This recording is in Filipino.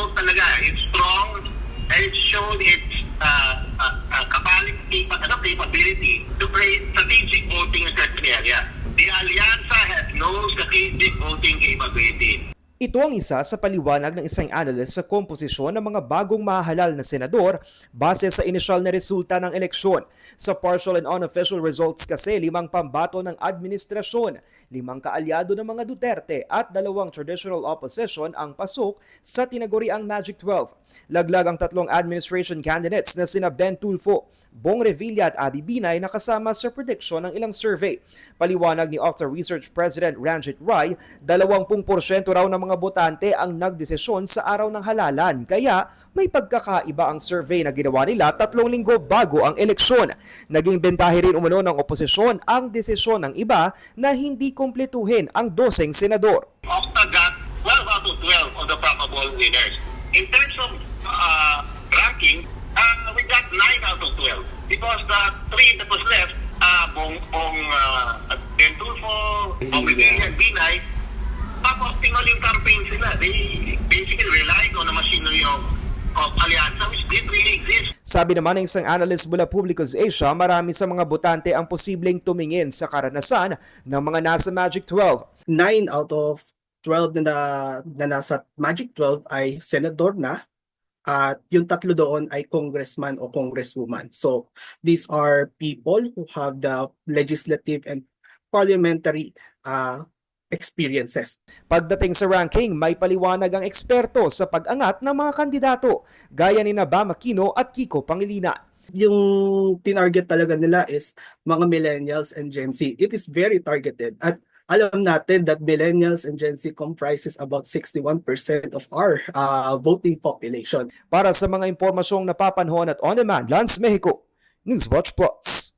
vote talaga. It's strong and it showed its uh, uh, uh, capacity, ano, capability to create strategic voting in certain area. The Alianza has no strategic voting capability. Ito ang isa sa paliwanag ng isang analyst sa komposisyon ng mga bagong mahalal na senador base sa inisyal na resulta ng eleksyon. Sa partial and unofficial results kasi limang pambato ng administrasyon, limang kaalyado ng mga Duterte at dalawang traditional opposition ang pasok sa tinaguriang Magic 12. Laglag ang tatlong administration candidates na sina Ben Tulfo, Bong Revilla at Abby Binay na kasama sa prediction ng ilang survey. Paliwanag ni Octa Research President Ranjit Rai, 20% raw ng mga botante ang nagdesisyon sa araw ng halalan. Kaya may pagkakaiba ang survey na ginawa nila tatlong linggo bago ang eleksyon. Naging bentahe rin umano ng oposisyon ang desisyon ng iba na hindi kumpletuhin ang doseng senador. Octa got 12 out of 12 of the probable winners. In terms of uh, ranking, uh, we got 9 out of 12 because the three that was left, uh, Bong, Bong uh, Ben Tulfo, Bong Revilla, and Binay, campaign sila. They basically relied on the machinery of, of Alianza which didn't really exist. Sabi naman ng isang analyst mula Publicus Asia, marami sa mga botante ang posibleng tumingin sa karanasan ng mga nasa Magic 12. 9 out of 12 na, na nasa Magic 12 ay senador na at yung tatlo doon ay congressman o congresswoman. So these are people who have the legislative and parliamentary uh, experiences. Pagdating sa ranking, may paliwanag ang eksperto sa pag-angat ng mga kandidato, gaya ni Nabama Aquino at Kiko Pangilinan. Yung tinarget talaga nila is mga millennials and Gen Z. It is very targeted. At alam natin that millennials and Gen Z comprises about 61% of our uh, voting population. Para sa mga impormasyong napapanahon at on-demand, Lance Mexico, Newswatch Plus.